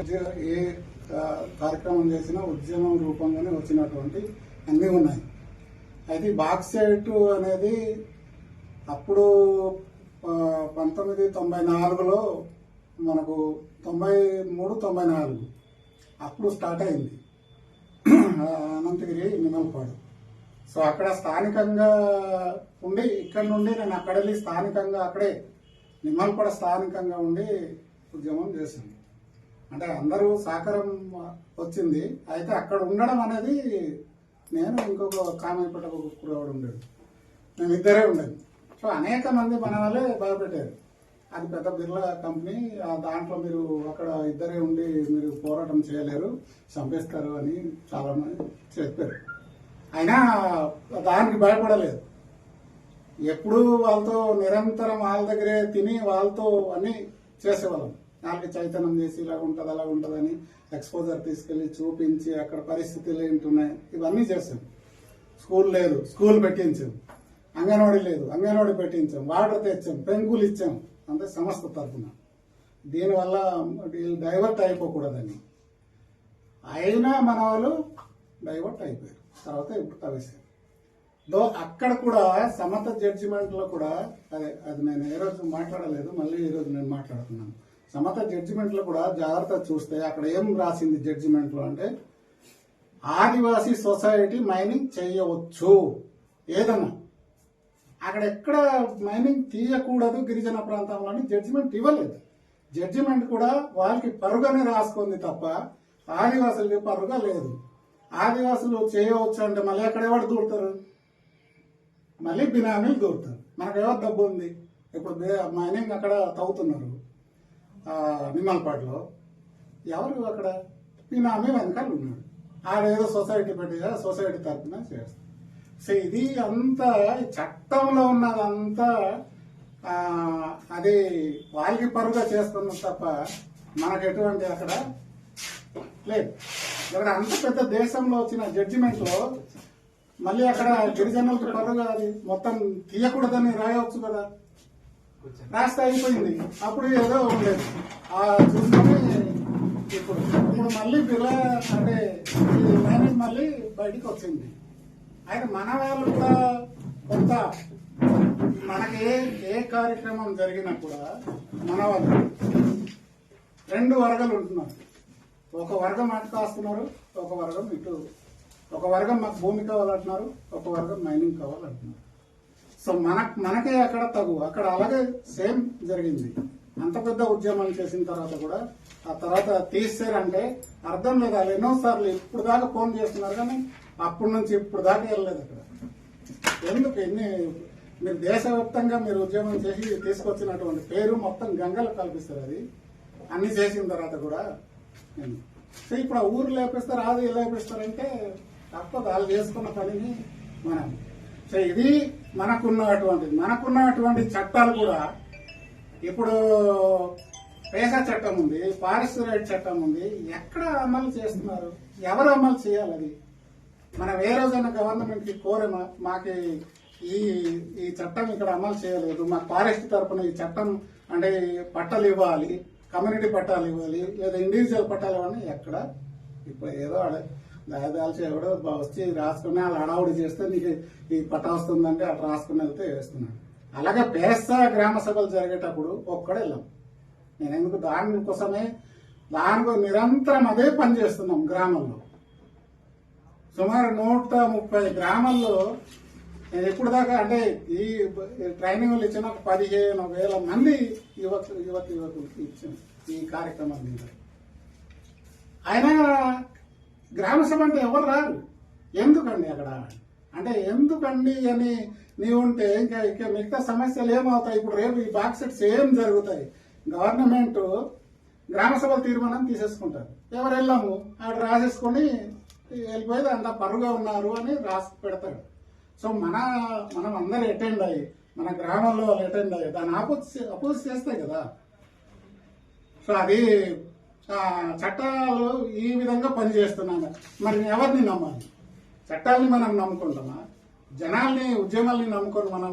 ఏ కార్యక్రమం చేసినా ఉద్యమం రూపంగానే వచ్చినటువంటి అన్నీ ఉన్నాయి. అయితే బాక్సైట్ అనేది అప్పుడు పంతొమ్మిది తొంభై నాలుగులో మనకు తొంభై మూడు తొంభై నాలుగు అప్పుడు స్టార్ట్ అయింది. అనంతగిరి నిమల్పాడు సో అక్కడ స్థానికంగా ఉండి ఇక్కడ నుండి నేను అక్కడ వెళ్ళి స్థానికంగా అక్కడే నిమ్మల్పడ స్థానికంగా ఉండి ఉద్యమం చేశాను. అంటే అందరూ సహకారం వచ్చింది. అయితే అక్కడ ఉండడం అనేది నేను ఇంకొక కామైపట ఒక కుర్రవాడు ఉండేది మేము ఇద్దరే ఉండేది. సో అనేక మంది మన వాళ్ళే భయపెట్టారు. అది పెద్ద బిర్లా కంపెనీ. ఆ దాంట్లో మీరు అక్కడ ఇద్దరే ఉండి మీరు పోరాటం చేయలేరు చంపేస్తారు అని చాలామంది చెప్పారు. అయినా దానికి భయపడలేదు. ఎప్పుడూ వాళ్ళతో నిరంతరం వాళ్ళ దగ్గరే తిని వాళ్ళతో అన్నీ చేసేవాళ్ళం. వాళ్ళకి చైతన్యం చేసి ఇలా ఉంటుంది అలా ఉంటుందని ఎక్స్పోజర్ తీసుకెళ్ళి చూపించి అక్కడ పరిస్థితులు ఏంటున్నాయి ఇవన్నీ చేసాం స్కూల్ లేదు స్కూల్ పెట్టించాం. అంగన్వాడీ లేదు అంగన్వాడీ పెట్టించాం. వాటర్ తెచ్చాం పెంకులు ఇచ్చాం. అంతే సంస్థ తరఫున. దీనివల్ల వీళ్ళు డైవర్ట్ అయిపోకూడదని. అయినా మన వాళ్ళు డైవర్ట్ అయిపోయారు. తర్వాత ఇప్పుడు తవ్వేశారు. దో అక్కడ కూడా సమత జడ్జిమెంట్లో కూడా అదే అది నేను ఏ రోజు మాట్లాడలేదు మళ్ళీ ఈరోజు నేను మాట్లాడుతున్నాను. సమత జడ్జిమెంట్లో కూడా జాగ్రత్త చూస్తే అక్కడ ఏం రాసింది జడ్జిమెంట్లో అంటే ఆదివాసీ సొసైటీ మైనింగ్ చేయవచ్చు. ఏదన్నా. అక్కడ ఎక్కడ మైనింగ్ తీయకూడదు గిరిజన ప్రాంతంలోని జడ్జిమెంట్ ఇవ్వలేదు. జడ్జిమెంట్ కూడా వాళ్ళకి పరుగని రాసుకుంది తప్ప ఆదివాసులకి పరుగ లేదు. ఆదివాసులు చేయవచ్చు అంటే మళ్ళీ ఎక్కడ ఎవరు దూరుతారు? మళ్ళీ బినామీలు దూరుతారు. మనకు ఎవరు డబ్బు ఉంది? ఇప్పుడు మైనింగ్ అక్కడ తవ్వుతున్నారు. ఆ, ఎవరు అక్కడ? బినామీ వెనకాల ఉన్నాడు. ఆడేదో సొసైటీ పెట్టేదా? సొసైటీ తరఫున చేస్తారు సో ఇది అంతా చట్టంలో ఉన్నదంతా అది వాళ్ళకి పరుగా చేస్తున్నది తప్ప మనకు ఎటువంటి అక్కడ లేదు. ఇక్కడ అంత పెద్ద దేశంలో వచ్చిన జడ్జిమెంట్లో మళ్ళీ అక్కడ గిరిజనులకు పరుగా అది మొత్తం తీయకూడదని రాయవచ్చు కదా. రాస్తే అయిపోయింది అప్పుడు ఏదో ఉండేది. ఆ చూసుకుని ఇప్పుడు ఇప్పుడు మళ్ళీ బిర్లా అంటే ఈ మళ్ళీ బయటికి వచ్చింది. అయితే మన వాళ్ళు కూడా కొంత మనకి ఏ ఏ కార్యక్రమం జరిగినా కూడా మన వాళ్ళు రెండు వర్గాలు ఉంటున్నారు. ఒక వర్గం అటు కాస్తున్నారు ఒక వర్గం ఇటు. ఒక వర్గం మాకు భూమి కావాలంటున్నారు ఒక వర్గం మైనింగ్ కావాలంటున్నారు. సో మన మనకే అక్కడ తగు అక్కడ అలాగే సేమ్ జరిగింది. అంత పెద్ద ఉద్యమం చేసిన తర్వాత కూడా ఆ తర్వాత తీసారంటే అర్థం లేదు. వాళ్ళు ఎన్నోసార్లు ఇప్పుడు దాకా ఫోన్ చేస్తున్నారు కానీ అప్పటి నుంచి ఇప్పుడు దాకా వెళ్ళలేదు అక్కడ. ఎందుకు ఎన్ని మీరు దేశవ్యాప్తంగా మీరు ఉద్యమం చేసి తీసుకొచ్చినటువంటి పేరు మొత్తం గంగలు కల్పిస్తారు అది. అన్ని చేసిన తర్వాత కూడా సో ఇప్పుడు ఆ ఊరు లేపిస్తారు అది లేపిస్తారంటే తప్పదు. వాళ్ళు చేసుకున్న పనిని మనం సో ఇది మనకున్నటువంటి మనకున్నటువంటి చట్టాలు కూడా ఇప్పుడు పేసా చట్టం ఉంది ఫారెస్ట్ రైట్ చట్టం ఉంది. ఎక్కడ అమలు చేస్తున్నారు? ఎవరు అమలు చేయాలి అది? మనం ఏ రోజైనా గవర్నమెంట్కి కోరేమా? మాకు ఈ ఈ చట్టం ఇక్కడ అమలు చేయలేదు. మా ఫారెస్ట్ తరపున ఈ చట్టం అంటే పట్టాలు ఇవ్వాలి కమ్యూనిటీ పట్టాలు ఇవ్వాలి లేదా ఇండివిజువల్ పట్టాలు ఇవ్వాలి. ఎక్కడ? ఇప్పుడు ఏదో ఆడ దయదాల్చి ఎవడో వచ్చి రాసుకుని వాళ్ళు హడావుడి చేస్తే నీకు ఈ పట్ట వస్తుందంటే అటు రాసుకుని వెళ్తే వేస్తున్నాడు. అలాగే పేస్తా గ్రామ సభలు జరిగేటప్పుడు ఒక్కడే వెళ్ళాం. నేను ఎందుకు దాని కోసమే దానికి నిరంతరం అదే పని చేస్తున్నాం గ్రామంలో. సుమారు నూట ముప్పై గ్రామాల్లో నేను ఎప్పుడు దాకా అంటే ఈ ట్రైనింగ్లు ఇచ్చిన ఒక పదిహేను వేల మంది యువత యువత యువకులకి ఇచ్చిన ఈ కార్యక్రమం మీద అయినా గ్రామ సభ అంటే ఎవరు రారు? ఎందుకండి అక్కడ? అంటే ఎందుకండి అని నీవు ఉంటే ఇంకా ఇంకా మిగతా సమస్యలు ఏమవుతాయి? ఇప్పుడు రేపు ఈ బాక్స్ సెట్స్ ఏం జరుగుతాయి? గవర్నమెంట్ గ్రామ సభ తీర్మానం తీసేసుకుంటారు. ఎవరు వెళ్ళాము? అక్కడ రాసేసుకొని వెళ్ళిపోయేది అంత పరుగా ఉన్నారు అని రాసి పెడతారు. సో మన మనం అందరు అటెండ్ అయ్యి మన గ్రామంలో అటెండ్ అయ్యి దాన్ని ఆపోజ్ అపోజ్ చేస్తాయి కదా? సో అది చట్టాలు ఈ విధంగా పనిచేస్తున్నాను మరి ఎవరిని నమ్మాలి? చట్టాలని మనం నమ్ముకుంటామా? జనాల్ని ఉద్యమాల్ని నమ్ముకొని మనం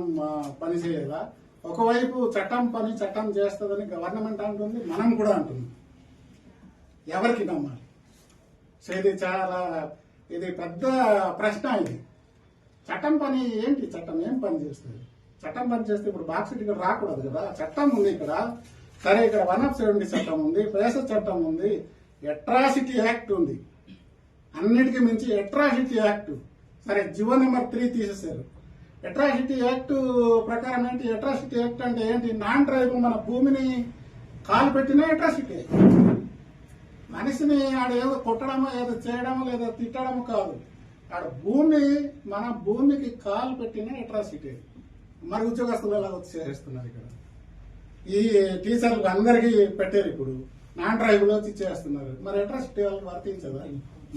పనిచేయాలా పని ఒకవైపు చట్టం పని చట్టం చేస్తుందని గవర్నమెంట్ అంటుంది మనం కూడా అంటుంది ఎవరికి నమ్మాలి? సో ఇది చాలా ఇది పెద్ద ప్రశ్న ఇది. చట్టం పని ఏంటి? చట్టం ఏం పని చేస్తుంది చట్టం పని చేస్తే ఇప్పుడు బాక్స్ ఇక్కడ రాకూడదు కదా? చట్టం ఉంది ఇక్కడ. సరే ఇక్కడ వన్ ఆఫ్ సెవెంటీ చట్టం ఉంది పేస చట్టం ఉంది అట్రాసిటీ యాక్ట్ ఉంది. అన్నిటికీ మించి అట్రాసిటీ యాక్ట్ సరే జివో నెంబర్ త్రీ తీసేశారు. అట్రాసిటీ యాక్ట్ ప్రకారం ఏంటి? అట్రాసిటీ యాక్ట్ అంటే ఏంటి? నాన్ ట్రైబ్ మన భూమిని కాలు పెట్టినా అట్రాసిటీ మనిషిని ఆడ ఏదో కొట్టడమో ఏదో చేయడమో లేదా తిట్టడమో కాదు. ఆడ భూమి మన భూమికి కాలు పెట్టిన అట్రాసిటీ మరి ఉద్యోగస్తులు ఎలా చేస్తున్నారు ఇక్కడ. ఈ టీచర్లు అందరికీ పెట్టారు ఇప్పుడు. నాన్ డ్రైవ్లో వచ్చి చేస్తున్నారు మరి ఇంట్రెస్ట్ వాళ్ళకి వర్తించదా?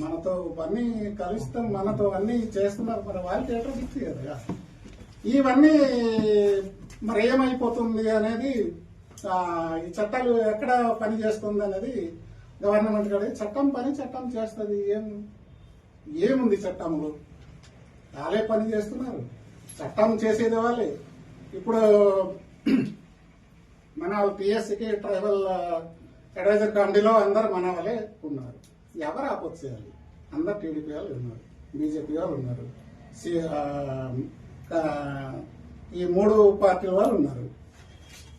మనతో అన్ని కలుస్తాం మనతో అన్ని చేస్తున్నారు. మరి వాళ్ళకి అట్రాసిటీ కదా ఇవన్నీ మరి ఏమైపోతుంది అనేది ఈ చట్టాలు ఎక్కడ పని చేస్తుంది అనేది గవర్నమెంట్ కూడా చట్టం పని చట్టం చేస్తుంది. ఏం ఏముంది చట్టంలో? వాళ్ళే పని చేస్తున్నారు. చట్టం చేసేది వాళ్ళే. ఇప్పుడు మన వాళ్ళు పిఎస్సికి ట్రైబల్ అడ్వైజర్ కమిటీలో అందరు మన వాళ్ళే ఉన్నారు. ఎవరు ఆపోజ్ చేయాలి? అందరు టీడీపీ వాళ్ళు ఉన్నారు బీజేపీ వాళ్ళు ఉన్నారు సి- ఈ మూడు పార్టీల వాళ్ళు ఉన్నారు.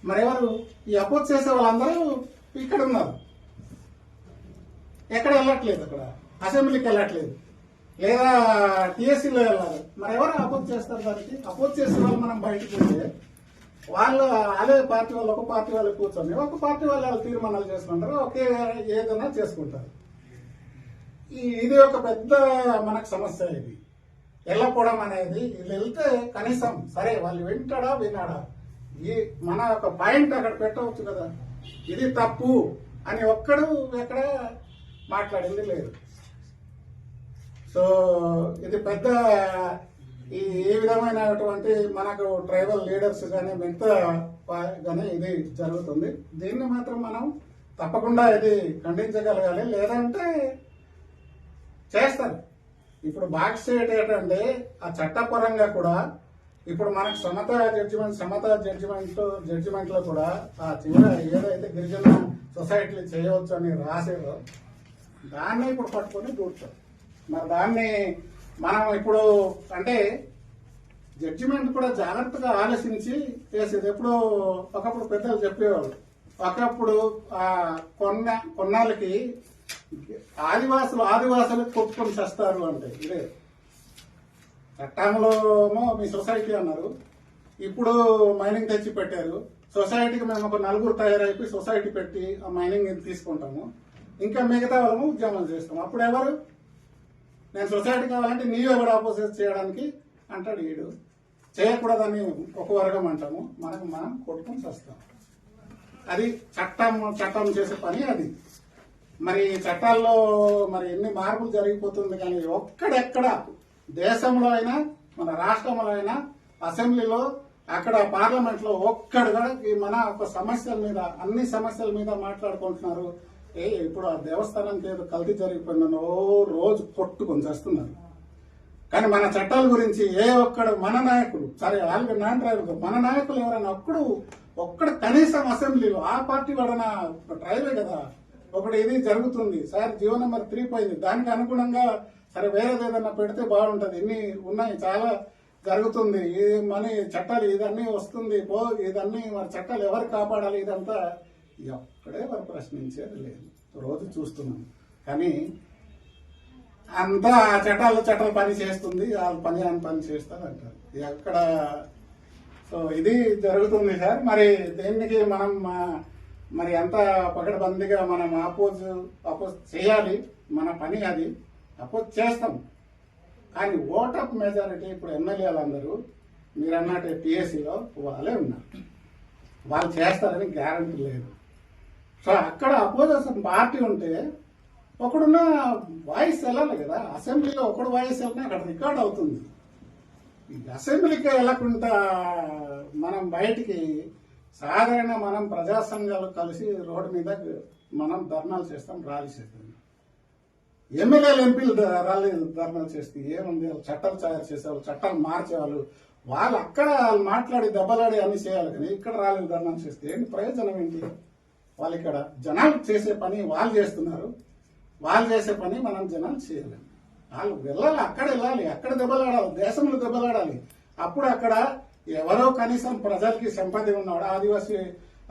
మరెవరు ఈ అపోజ్ చేసే వాళ్ళందరూ ఇక్కడ ఉన్నారు. ఎక్కడ వెళ్ళట్లేదు అక్కడ? అసెంబ్లీకి వెళ్ళట్లేదు. లేదా టీఎస్సీలో వెళ్ళాలి. మరి ఎవరు అపోజ్ చేస్తారు దానికి? అపోజ్ చేసే వాళ్ళు మనం బయటకు వెళ్తే వాళ్ళు అదే పార్టీ వాళ్ళు ఒక పార్టీ వాళ్ళు కూర్చొని ఒక పార్టీ వాళ్ళు వాళ్ళు తీర్మానాలు చేసుకుంటారు ఒకే ఏదైనా చేసుకుంటారు. ఇది ఒక పెద్ద మనకు సమస్య ఇది. వెళ్ళకపోవడం అనేది వీళ్ళు వెళ్తే కనీసం సరే వాళ్ళు వింటాడా వినాడా ఈ మన ఒక పాయింట్ అక్కడ పెట్టవచ్చు కదా. ఇది తప్పు అని ఒక్కడు ఎక్కడ మాట్లాడింది లేదు. సో ఇది పెద్ద ఈ ఏ విధమైనటువంటి మనకు ట్రైబల్ లీడర్స్ కానీ మిగతా కానీ ఇది జరుగుతుంది. దీన్ని మాత్రం మనం తప్పకుండా ఇది ఖండించగలగాలి. లేదంటే చేస్తారు. ఇప్పుడు బాక్స్ ఏంటంటే ఆ చట్టపరంగా కూడా ఇప్పుడు మనకు సమత జడ్జిమెంట్ సమత జడ్జిమెంట్ జడ్జిమెంట్లో కూడా ఆ చివర ఏదైతే గిరిజన సొసైటీలు చేయవచ్చు అని రాసేదో దాన్ని ఇప్పుడు పట్టుకొని కూర్చోం మరి దాన్ని మనం ఇప్పుడు అంటే జడ్జిమెంట్ కూడా జాగ్రత్తగా ఆలోచించి చేసేది. ఎప్పుడు ఒకప్పుడు పెద్దలు చెప్పేవాళ్ళు. ఒకప్పుడు కొన్న కొన్నాళ్ళకి ఆదివాసులు ఆదివాసులు కొట్టుకొని చేస్తారు అంటే ఇదే. చట్టంలో మీ సొసైటీ అన్నారు. ఇప్పుడు మైనింగ్ తెచ్చి పెట్టారు సొసైటీకి మేము ఒక నలుగురు తయారైపోయి సొసైటీ పెట్టి ఆ మైనింగ్ తీసుకుంటాము. ఇంకా మిగతా వాళ్ళము ఉద్యమం చేస్తాము. అప్పుడు ఎవరు? నేను సొసైటీ కావాలంటే నీవే కూడా ఆపోజిట్ చేయడానికి అంటాడు వీడు. చేయకూడదని ఒక వర్గం అంటాము. మనకు మనం కొట్టుకుని వస్తాం అది చట్టం చట్టం చేసే పని అది. మరి చట్టాల్లో మరి ఎన్ని మార్పులు జరిగిపోతుంది కానీ ఒక్కడెక్కడ దేశంలో అయినా మన రాష్ట్రంలో అయినా అసెంబ్లీలో అక్కడ పార్లమెంట్లో ఒక్కడుగా ఈ మన ఒక సమస్యల మీద అన్ని సమస్యల మీద మాట్లాడుకుంటున్నారు. ఏ ఇప్పుడు ఆ దేవస్థానానికి ఏదో కల్తీ జరిగిపోయిందని ఓ రోజు కొట్టుకొని చేస్తున్నారు. కానీ మన చట్టాల గురించి ఏ ఒక్కడు మన నాయకుడు సరే వాళ్ళకి నాన్ డ్రైవర్ మన నాయకులు ఎవరైనా ఒక్కడు ఒక్కడు కనీసం అసెంబ్లీలో ఆ పార్టీ వాడన డ్రైవే కదా. ఒకటి ఇది జరుగుతుంది. సార్ జీవో నెంబర్ త్రీ పోయింది. దానికి అనుగుణంగా సరే వేరేది ఏదైనా పెడితే బాగుంటుంది. ఇన్ని ఉన్నాయి చాలా జరుగుతుంది. ఇది మన చట్టాలు ఇదన్నీ వస్తుంది. పో ఇదన్నీ మరి చట్టాలు ఎవరు కాపాడాలి ఇదంతా ఎక్కడే వారు ప్రశ్నించేది లేదు. రోజు చూస్తున్నాం. కానీ అంతా ఆ చట్టాలు పని చేస్తుంది. వాళ్ళు పని అని పని చేస్తారు అంటారు. ఎక్కడ? సో ఇది జరుగుతుంది సార్. మరి దీనికి మనం మరి ఎంత పకడ్బందీగా మనం అపోజ్ అపోజ్ చేయాలి? మన పని అది. అపోజ్ చేస్తాం. కానీ ఓట్ ఆఫ్ మెజారిటీ ఇప్పుడు ఎమ్మెల్యేలు అందరూ మీరు అన్నట్టు టీఎస్సీలో వాళ్ళే ఉన్నారు. వాళ్ళు చేస్తారని గ్యారంటీ లేదు. సో అక్కడ అపోజిషన్ పార్టీ ఉంటే ఒకడున్న వాయిస్ వెళ్ళాలి కదా. అసెంబ్లీలో ఒకడు వాయిస్ వెళ్ళినా అక్కడ రికార్డ్ అవుతుంది. ఈ అసెంబ్లీకి వెళ్ళకుండా మనం బయటికి సాధారణ మనం ప్రజా సంఘాలు కలిసి రోడ్డు మీద మనం ధర్నాలు చేస్తాం ర్యాలీ చేస్తాం. ఎమ్మెల్యేలు ఎంపీలు ర్యాలీ ధర్నాలు చేస్తే ఏముంది? వాళ్ళు చట్టాలు తయారు చేసేవాళ్ళు చట్టాలు మార్చేవాళ్ళు. వాళ్ళు అక్కడ వాళ్ళు మాట్లాడి దెబ్బలాడి అన్ని చేయాలి కానీ ఇక్కడ ర్యాలీ ధర్నాలు చేస్తే ఏంటి ప్రయోజనం ఏంటి? వాళ్ళు ఇక్కడ జనాలు చేసే పని వాళ్ళు చేస్తున్నారు. వాళ్ళు చేసే పని మనం జనాలు చేయలేము వాళ్ళు వెళ్ళాలి అక్కడ వెళ్ళాలి అక్కడ దెబ్బలాడాలి దేశంలో దెబ్బలాడాలి. అప్పుడు అక్కడ ఎవరో కనీసం ప్రజలకి సంపద ఉన్నాడు ఆదివాసీ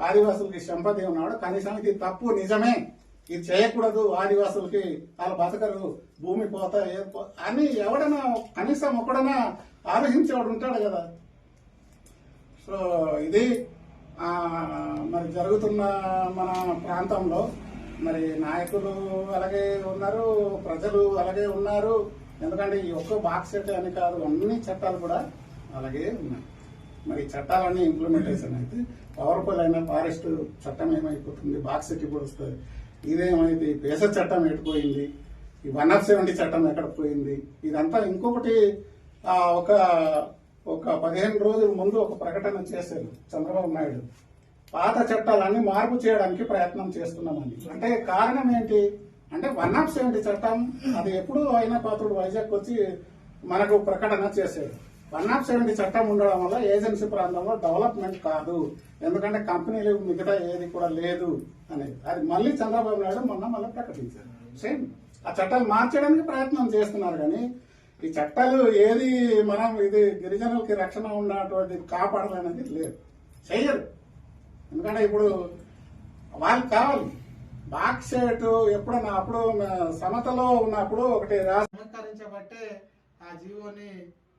ఆదివాసులకి సంపద ఉన్నాడు కనీసం ఇది తప్పు నిజమే. ఇది చేయకూడదు ఆదివాసులకి వాళ్ళు బతకరు భూమి పోత అని ఎవడైనా కనీసం ఒకడైనా ఆలోచించేవాడు ఉంటాడు కదా. సో ఇది మరి జరుగుతున్న మన ప్రాంతంలో మరి నాయకులు అలాగే ఉన్నారు ప్రజలు అలాగే ఉన్నారు. ఎందుకంటే ఈ ఒక్క బాక్స్ సెట్ అని కాదు అన్ని చట్టాలు కూడా అలాగే ఉన్నాయి. మరి ఈ చట్టాలన్నీ ఇంప్లిమెంటేషన్ అయితే పవర్ఫుల్ అయిన ఫారెస్ట్ చట్టం ఏమైపోతుంది బాక్స్ సెట్ ఇప్పుడు వస్తుంది? ఇదేమైంది పేస చట్టం ఎటుపోయింది ఈ వన్ ఆఫ్ సెవెంటీ చట్టం ఎక్కడ పోయింది? ఇదంతా ఇంకొకటి ఒక ఒక పదిహేను రోజుల ముందు ఒక ప్రకటన చేశారు చంద్రబాబు నాయుడు. పాత చట్టాలన్నీ మార్పు చేయడానికి ప్రయత్నం చేస్తున్నామని. అంటే కారణం ఏంటి? అంటే వన్ ఆఫ్ సెవెంటీ చట్టం అది ఎప్పుడు అయినా పాత్రుడు వైజాగ్ వచ్చి మనకు ప్రకటన చేశాడు. వన్ ఆఫ్ సెవెంటీ చట్టం ఉండడం వల్ల ఏజెన్సీ ప్రాంతంలో డెవలప్మెంట్ కాదు. ఎందుకంటే కంపెనీలు మిగతా ఏది కూడా లేదు అనేది. అది మళ్ళీ చంద్రబాబు నాయుడు మొన్న మళ్ళీ ప్రకటించారు. సేమ్. ఆ చట్టాలు మార్చడానికి ప్రయత్నం చేస్తున్నారు కానీ ఈ చట్టాలు ఏది మనం ఇది గిరిజనులకి రక్షణ ఉన్నటువంటి కాపాడాలనేది లేదు. చెయ్యరు. ఎందుకంటే ఇప్పుడు వాళ్ళకి కావాలి. బాక్సెట్ ఎప్పుడన్నా అప్పుడు సమతలో ఉన్నప్పుడు ఒకటి సహకరించబట్టే ఆ జీవోని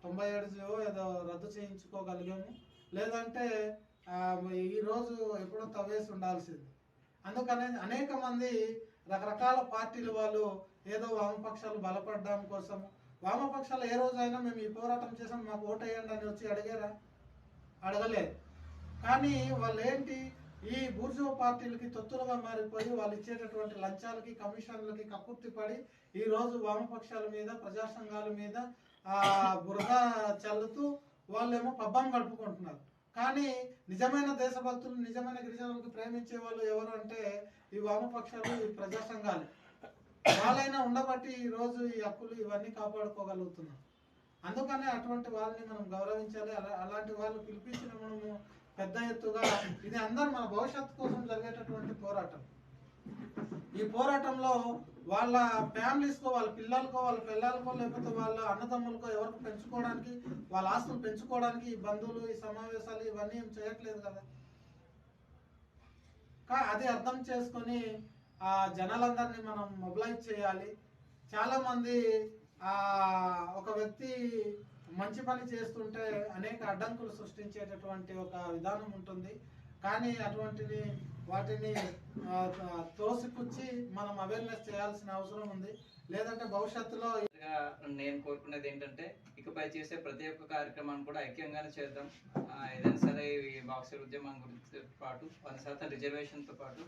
తొంభై ఏడు జీవో ఏదో రద్దు చేయించుకోగలిగాము. లేదంటే ఈరోజు ఎప్పుడో తవ్వేసి ఉండాల్సింది. అందుకనే అనేక మంది రకరకాల పార్టీలు వాళ్ళు ఏదో వామపక్షాలు బలపడడం కోసం వామపక్షాలు ఏ రోజైనా మేము ఈ పోరాటం చేసాం మాకు ఓటేయండి అని వచ్చి అడిగారా? అడగలేదు కానీ వాళ్ళు ఏంటి ఈ బూర్జో పార్టీలకి తొత్తులుగా మారిపోయి వాళ్ళు ఇచ్చేటటువంటి లంచాలకి కమిషన్లకి కక్కుర్తి పడి ఈ రోజు వామపక్షాల మీద ప్రజా సంఘాల మీద ఆ బురద చల్లుతూ వాళ్ళేమో పబ్బం గడుపుకుంటున్నారు. కానీ నిజమైన దేశభక్తులు నిజమైన గిరిజనులకు ప్రేమించే వాళ్ళు ఎవరు అంటే ఈ వామపక్షాలు ఈ ప్రజా సంఘాలు వాళ్ళైనా ఉండబట్టి ఈరోజు రోజు ఈ హక్కులు ఇవన్నీ కాపాడుకోగలుగుతున్నాం. అందుకనే అటువంటి వాళ్ళని మనం గౌరవించాలి. అలా అలాంటి వాళ్ళు పిలిపించిన మనము పెద్ద ఎత్తుగా ఇది అందరు మన భవిష్యత్తు కోసం జరిగేటటువంటి పోరాటం. ఈ పోరాటంలో వాళ్ళ ఫ్యామిలీస్కో వాళ్ళ పిల్లలకో వాళ్ళ పిల్లలకో లేకపోతే వాళ్ళ అన్నదమ్ములకో ఎవరికి పెంచుకోవడానికి వాళ్ళ ఆస్తులు పెంచుకోవడానికి ఈ బంధువులు ఈ సమావేశాలు ఇవన్నీ ఏం చేయట్లేదు కదా. కా- అది అర్థం చేసుకొని ఆ జనాలందరినీ మనం మొబిలైజ్ చేయాలి. చాలా మంది ఆ ఒక వ్యక్తి మంచి పని చేస్తుంటే అనేక అడ్డంకులు సృష్టించేటటువంటి ఒక విధానం ఉంటుంది. కానీ అటువంటిని వాటిని తోసిపుచ్చి మనం అవేర్నెస్ చేయాల్సిన అవసరం ఉంది. లేదంటే భవిష్యత్తులో నేను కోరుకునేది ఏంటంటే ఇకపై చేసే ప్రతి ఒక్క కార్యక్రమాన్ని కూడా ఐక్యంగానే చేద్దాం. ఏదైనా సరే ఈ బాక్సర్ ఉద్యమం గురించి పాటు వంద శాతం రిజర్వేషన్తో పాటు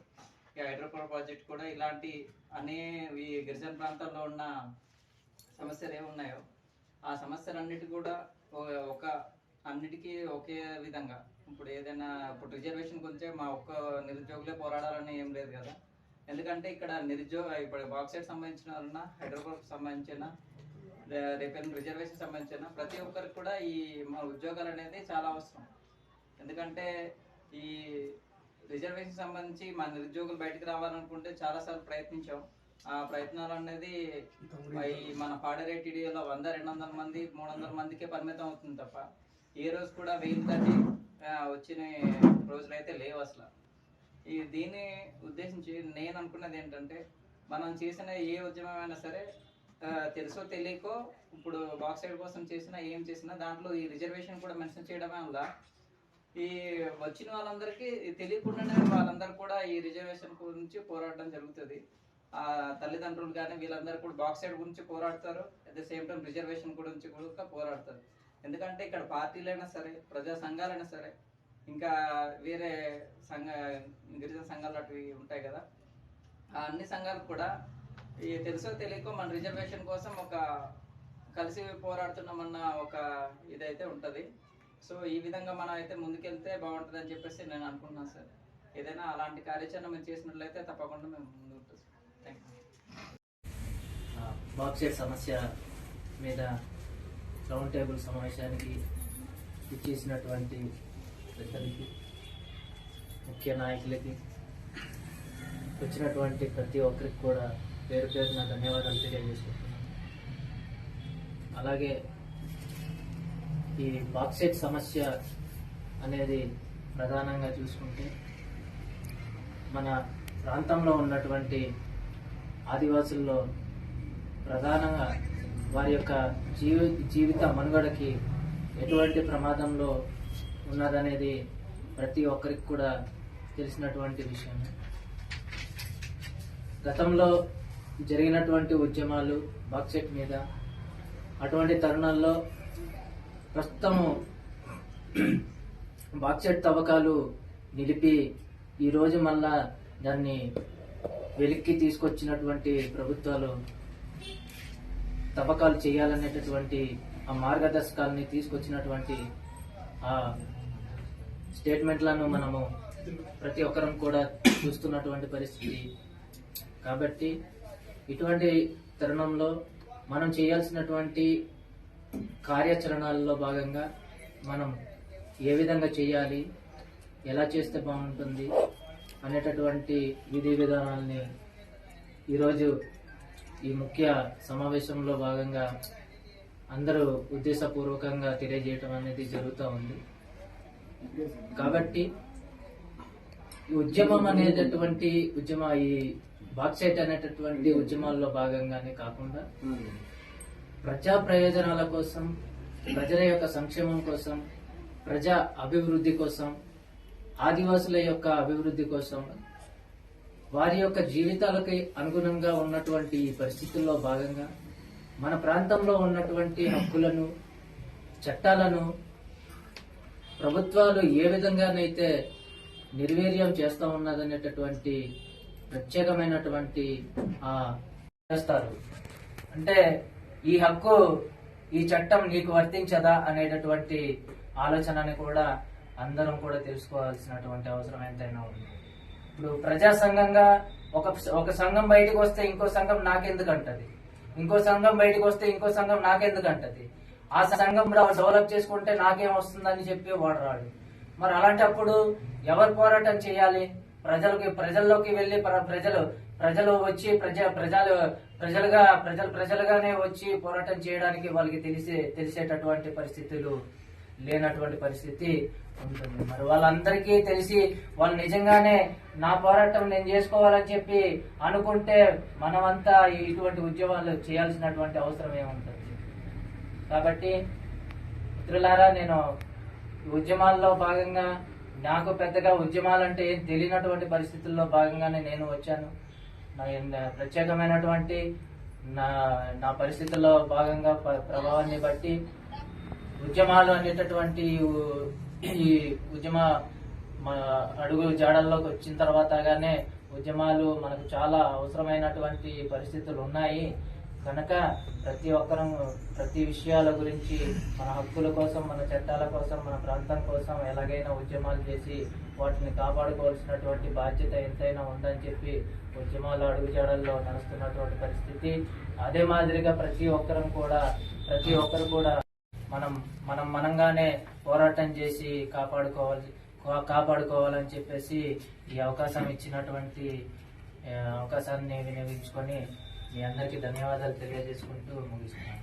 ఈ హైడ్రోపవర్ ప్రాజెక్ట్ కూడా ఇలాంటి అనే ఈ గిరిజన ప్రాంతాల్లో ఉన్న సమస్యలు ఏమున్నాయో ఆ సమస్యలన్నిటి కూడా ఒక అన్నిటికీ ఒకే విధంగా. ఇప్పుడు ఏదైనా ఇప్పుడు రిజర్వేషన్ గురించే మా ఒక్క నిరుద్యోగులే పోరాడాలని ఏం లేదు కదా. ఎందుకంటే ఇక్కడ నిరుద్యోగ ఇప్పుడు బాక్సైడ్ సంబంధించిన వలన హైదరాబాద్కి సంబంధించిన రే- రేపేం రిజర్వేషన్ సంబంధించిన ప్రతి ఒక్కరికి కూడా ఈ మన ఉద్యోగాలు అనేది చాలా అవసరం. ఎందుకంటే ఈ రిజర్వేషన్ సంబంధించి మన నిరుద్యోగులు బయటకు రావాలనుకుంటే చాలాసార్లు ప్రయత్నించాం. ఆ ప్రయత్నాలు అనేది మన పాడరేటిడియోలో వంద రెండు వందల మంది మూడు వందల మందికే పరిమితం అవుతుంది తప్ప ఏ రోజు కూడా వెయ్యి దాటి వచ్చిన రోజులు అయితే లేవు అసలు. ఈ దీన్ని ఉద్దేశించి నేను అనుకున్నది ఏంటంటే మనం చేసిన ఏ ఉద్యమమైనా సరే తెలుసో తెలియకో ఇప్పుడు బాక్సైడ్ కోసం చేసినా ఏం చేసినా దాంట్లో ఈ రిజర్వేషన్ కూడా మెన్షన్ చేయడమే వల్ల ఈ వచ్చిన వాళ్ళందరికీ తెలియకుండానే వాళ్ళందరూ కూడా ఈ రిజర్వేషన్ గురించి పోరాడడం జరుగుతుంది. ఆ తల్లిదండ్రులు కానీ వీళ్ళందరూ కూడా బాక్స్ సైడ్ గురించి పోరాడతారు. At the same time reservation గురించి కూడా పోరాడతారు. ఎందుకంటే ఇక్కడ పార్టీలైనా సరే ప్రజా సంఘాలైనా సరే ఇంకా వేరే సంఘ గిరిజన సంఘాలు అటువి ఉంటాయి కదా. ఆ అన్ని సంఘాలు కూడా ఈ తెలుసో తెలియకో మన రిజర్వేషన్ కోసం ఒక కలిసి పోరాడుతున్నామన్న ఒక ఇదైతే ఉంటుంది. సో ఈ విధంగా మనం అయితే ముందుకెళ్తే బాగుంటుంది అని చెప్పేసి నేను అనుకుంటున్నాను సార్. ఏదైనా అలాంటి కార్యాచరణ మేము చేసినట్లయితే తప్పకుండా మేము ముందు సార్. థ్యాంక్ యూ సమస్య మీద రౌండ్ టేబుల్ సమావేశానికి ఇచ్చేసినటువంటి పెద్దలకి ముఖ్య నాయకులకి వచ్చినటువంటి ప్రతి ఒక్కరికి కూడా పేరు పేరున ధన్యవాదాలు తెలియజేసుకుంటున్నాను. అలాగే ఈ బాక్సైట్ సమస్య అనేది ప్రధానంగా చూసుకుంటే మన ప్రాంతంలో ఉన్నటువంటి ఆదివాసుల్లో ప్రధానంగా వారి యొక్క జీవి జీవిత మనుగడకి ఎటువంటి ప్రమాదంలో ఉన్నదనేది ప్రతి ఒక్కరికి కూడా తెలిసినటువంటి విషయం. గతంలో జరిగినటువంటి ఉద్యమాలు బాక్సెట్ మీద అటువంటి తరుణాల్లో ప్రస్తుతము బాక్సెట్ తవ్వకాలు నిలిపి ఈరోజు మళ్ళా దాన్ని వెలిక్కి తీసుకొచ్చినటువంటి ప్రభుత్వాలు తవ్వకాలు చేయాలనేటటువంటి ఆ మార్గదర్శకాలని తీసుకొచ్చినటువంటి ఆ స్టేట్మెంట్లను మనము ప్రతి ఒక్కరం కూడా చూస్తున్నటువంటి పరిస్థితి. కాబట్టి ఇటువంటి తరుణంలో మనం చేయాల్సినటువంటి కార్యాచరణలో భాగంగా మనం ఏ విధంగా చేయాలి ఎలా చేస్తే బాగుంటుంది అనేటటువంటి విధి విధానాల్ని ఈరోజు ఈ ముఖ్య సమావేశంలో భాగంగా అందరూ ఉద్దేశపూర్వకంగా తెలియజేయటం అనేది జరుగుతూ ఉంది. కాబట్టి ఉద్యమం అనేటటువంటి ఉద్యమ ఈ బాక్సైట్ అనేటటువంటి ఉద్యమాల్లో భాగంగానే కాకుండా ప్రజా ప్రయోజనాల కోసం ప్రజల యొక్క సంక్షేమం కోసం ప్రజా అభివృద్ధి కోసం ఆదివాసుల యొక్క అభివృద్ధి కోసం వారి యొక్క జీవితాలకి అనుగుణంగా ఉన్నటువంటి ఈ పరిస్థితుల్లో భాగంగా మన ప్రాంతంలో ఉన్నటువంటి హక్కులను చట్టాలను ప్రభుత్వాలు ఏ విధంగానైతే నిర్వీర్యం చేస్తూ ఉన్నదనేటటువంటి ప్రత్యేకమైనటువంటి చేస్తారు. అంటే ఈ హక్కు ఈ చట్టం నీకు వర్తించదా అనేటటువంటి ఆలోచనని కూడా అందరం కూడా తెలుసుకోవాల్సినటువంటి అవసరం ఎంతైనా ఉంది. ఇప్పుడు ప్రజా సంఘంగా ఒక ఒక సంఘం బయటకు వస్తే ఇంకో సంఘం నాకెందుకు అంటది ఇంకో సంఘం బయటకు వస్తే ఇంకో సంఘం నాకెందుకు అంటది ఆ సంఘం డెవలప్ చేసుకుంటే నాకేం వస్తుందని చెప్పి వాడు రాడు. మరి అలాంటప్పుడు ఎవరు పోరాటం చేయాలి? ప్రజలకి ప్రజల్లోకి వెళ్ళి ప్ర- ప్రజలు ప్రజలు వచ్చి ప్రజ ప్రజలు ప్రజలుగా ప్రజలు ప్రజలుగానే వచ్చి పోరాటం చేయడానికి వాళ్ళకి తెలిసే తెలిసేటటువంటి పరిస్థితులు లేనటువంటి పరిస్థితి ఉంటుంది. మరి వాళ్ళందరికీ తెలిసి వాళ్ళు నిజంగానే నా పోరాటం నేను చేసుకోవాలని చెప్పి అనుకుంటే మనమంతా ఇటువంటి ఉద్యమాలు చేయాల్సినటువంటి అవసరం ఏముంటుంది? కాబట్టి మిత్రులారా నేను ఉద్యమాల్లో భాగంగా నాకు పెద్దగా ఉద్యమాలంటే ఏం తెలియనటువంటి పరిస్థితుల్లో భాగంగానే నేను వచ్చాను. ప్రత్యేకమైనటువంటి నా నా పరిస్థితుల్లో భాగంగా ప- ప్రభావాన్ని బట్టి ఉద్యమాలు అనేటటువంటి ఈ ఉద్యమ అడుగు జాడల్లోకి వచ్చిన తర్వాతగానే ఉద్యమాలు మనకు చాలా అవసరమైనటువంటి పరిస్థితులు ఉన్నాయి. కనుక ప్రతి ఒక్కరం ప్రతి విషయాల గురించి మన హక్కుల కోసం మన చట్టాల కోసం మన ప్రాంతం కోసం ఎలాగైనా ఉద్యమాలు చేసి వాటిని కాపాడుకోవాల్సినటువంటి బాధ్యత ఎంతైనా ఉందని చెప్పి ఉద్యమాలు అడుగుజాడల్లో నడుస్తున్నటువంటి పరిస్థితి. అదే మాదిరిగా ప్రతి ఒక్కరం కూడా ప్రతి ఒక్కరు కూడా మనం మనం మనంగానే పోరాటం చేసి కాపాడుకోవాలి కా- కాపాడుకోవాలని చెప్పేసి ఈ అవకాశం ఇచ్చినటువంటి అవకాశాన్ని వినియోగించుకొని మీ అందరికీ ధన్యవాదాలు తెలియజేసుకుంటూ ముగిస్తున్నాను.